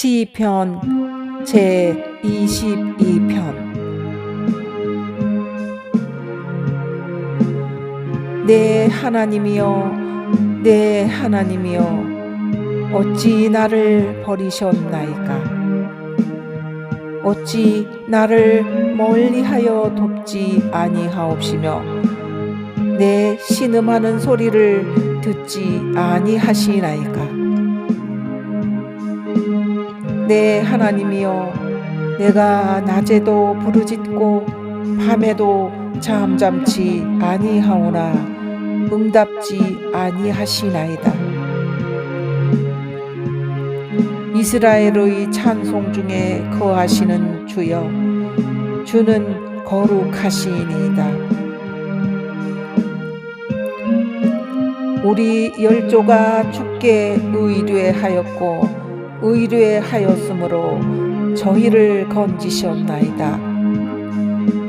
시편 제 22편. 내 하나님이여 내 하나님이여 어찌 나를 버리셨나이까? 어찌 나를 멀리하여 돕지 아니하옵시며 내 신음하는 소리를 듣지 아니하시나이까 내 하나님이여 내가 낮에도 부르짖고 밤에도 잠잠치 아니하오나 응답지 아니하시나이다. 이스라엘의 찬송 중에 거하시는 주여 주는 거룩하시니이다. 우리 열조가 주께 의뢰하였고 의뢰하였으므로 저희를 건지셨나이다.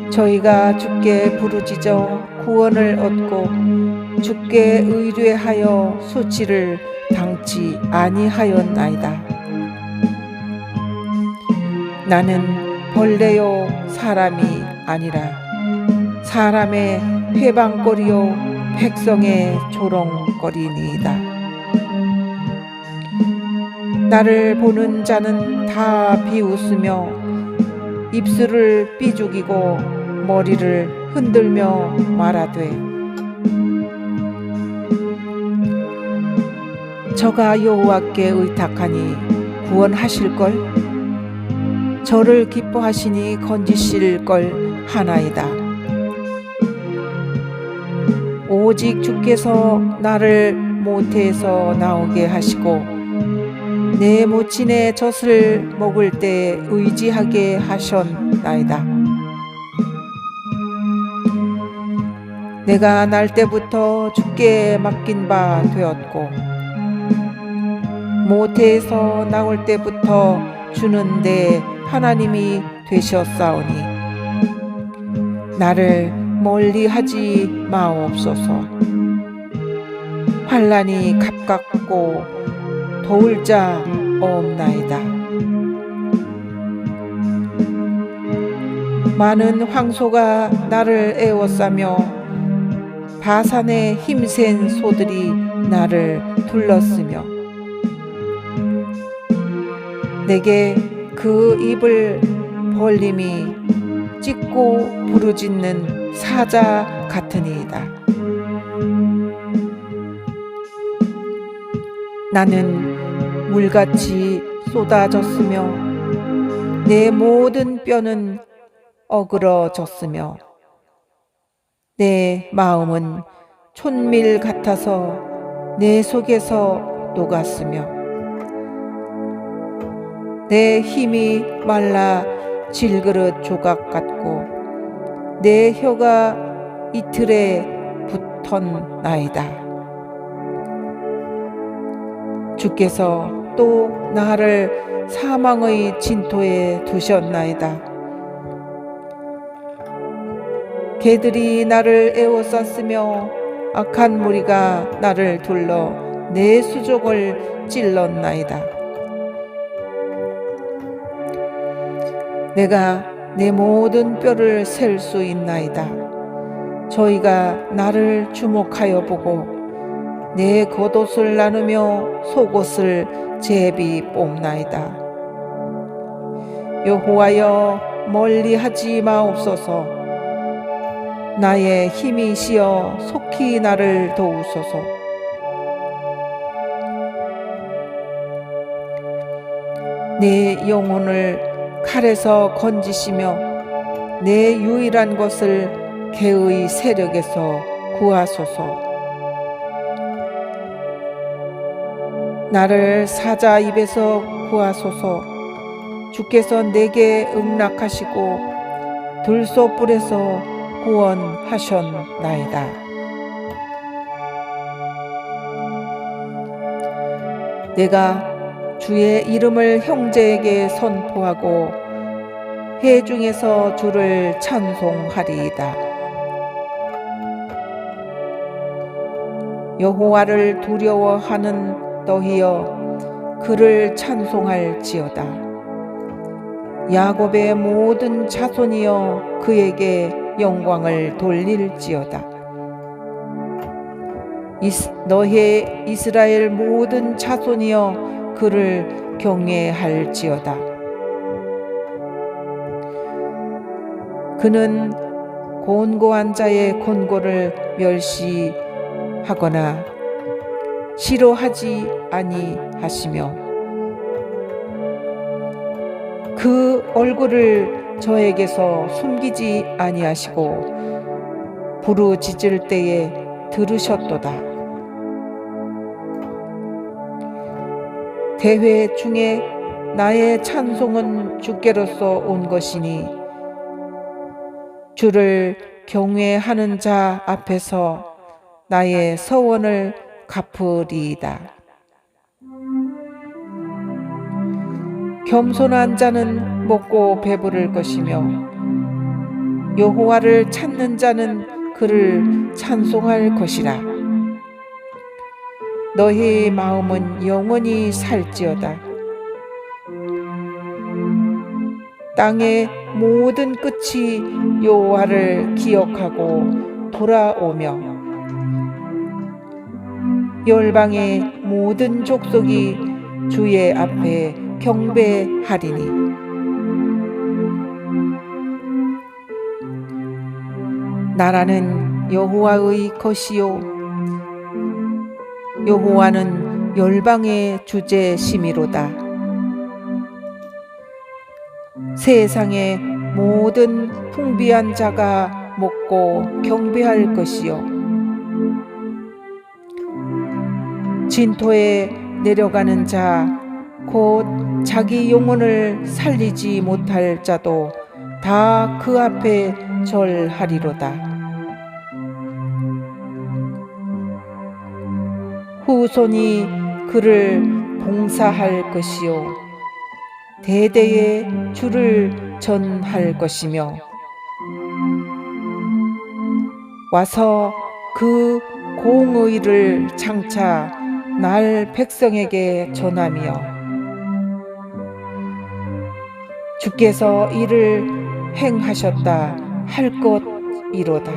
저희가 주께 부르짖어 구원을 얻고 주께 의뢰하여 수치를 당치 아니하였나이다. 나는 벌레요 사람이 아니라 사람의 회방거리요 백성의 조롱거리니이다. 나를 보는 자는 다 비웃으며 입술을 삐죽이고 머리를 흔들며 말하되 저가 여호와께 의탁하니 구원하실걸? 저를 기뻐하시니 건지실 걸 하나이다. 오직 주께서 나를 모태에서 나오게 하시고 내 모친의 젖을 먹을 때 의지하게 하셨나이다. 내가 날 때부터 주께 맡긴 바 되었고 모태에서 나올 때부터 주는 내 하나님이 되셨사오니 나를 멀리 하지 마옵소서. 환란이 가깝고 도울 자 없나이다. 많은 황소가 나를 애워싸며 바산의 힘센 소들이 나를 둘렀으며 내게 그 입을 벌림이 찢고 부르짖는 사자 같으니이다. 나는 물같이 쏟아졌으며 내 모든 뼈는 어그러졌으며 내 마음은 촌밀 같아서 내 속에서 녹았으며 내 힘이 말라 질그릇 조각 같고 내 혀가 이틀에 붙던 나이다. 주께서 또 나를 사망의 진토에 두셨나이다. 개들이 나를 에워쌌으며 악한 무리가 나를 둘러 내 수족을 찔렀나이다. 내가 내 모든 뼈를 셀 수 있나이다. 저희가 나를 주목하여 보고 내 겉옷을 나누며 속옷을 제비 뽑나이다. 여호와여 멀리 하지 마옵소서. 나의 힘이 시어 속히 나를 도우소서. 내 영혼을 칼에서 건지시며 내 유일한 것을 개의 세력에서 구하소서. 나를 사자 입에서 구하소서 주께서 내게 응낙하시고 들소불에서 구원하셨나이다. 내가 주의 이름을 형제에게 선포하고 회 중에서 주를 찬송하리이다. 여호와를 두려워하는 너희여 그를 찬송할지어다. 야곱의 모든 자손이여 그에게 영광을 돌릴지어다. 이스, 너의 이스라엘 모든 자손이여 그를 경외할지어다. 그는 곤고한 자의 곤고를 멸시하거나 싫어하지 아니하시며 그 얼굴을 저에게서 숨기지 아니하시고 부르짖을 때에 들으셨도다. 대회 중에 나의 찬송은 주께로서 온 것이니 주를 경외하는 자 앞에서 나의 서원을 갚으리이다. 겸손한 자는 먹고 배부를 것이며 여호와를 찾는 자는 그를 찬송할 것이라. 너희 마음은 영원히 살지어다. 땅의 모든 끝이 여호와를 기억하고 돌아오며 열방의 모든 족속이 주의 앞에 경배하리니. 나라는 여호와의 것이요 여호와는 열방의 주제심이로다. 세상의 모든 풍비한 자가 먹고 경배할 것이요 진토에 내려가는 자, 곧 자기 영혼을 살리지 못할 자도 다 그 앞에 절하리로다. 후손이 그를 봉사할 것이요. 대대에 주를 전할 것이며 와서 그 공의를 장차 날 백성에게 전하며 주께서 이를 행하셨다 할 것이로다.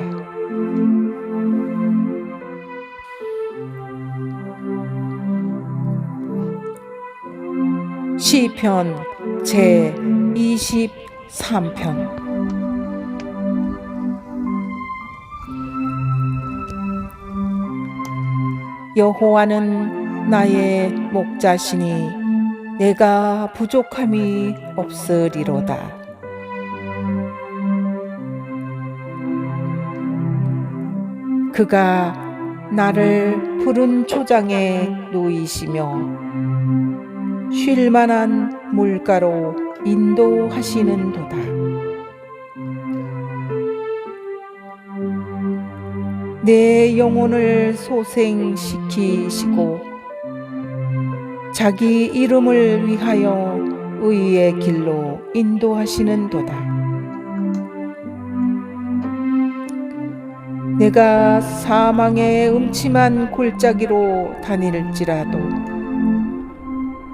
시편 제 23편 여호와는 나의 목자시니 내가 부족함이 없으리로다. 그가 나를 푸른 초장에 놓이시며 쉴 만한 물가로 인도하시는도다. 내 영혼을 소생시키시고 자기 이름을 위하여 의의 길로 인도하시는도다. 내가 사망의 음침한 골짜기로 다닐지라도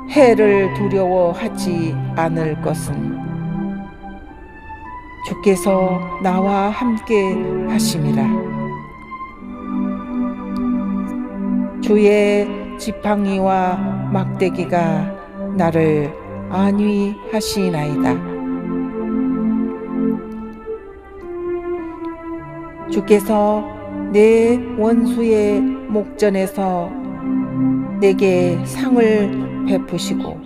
해를 두려워하지 않을 것은 주께서 나와 함께 하심이라. 주의 지팡이와 막대기가 나를 안위하시나이다. 주께서 내 원수의 목전에서 내게 상을 베푸시고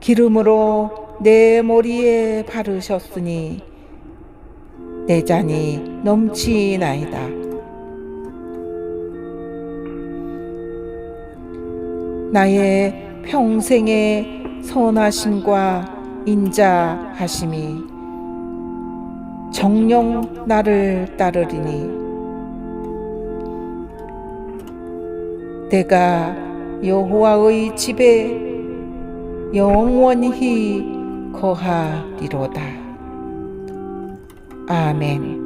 기름으로 내 머리에 바르셨으니 내 잔이 넘치나이다. 나의 평생의 선하심과 인자하심이 정령 나를 따르리니 내가 여호와의 집에 영원히 거하리로다. 아멘.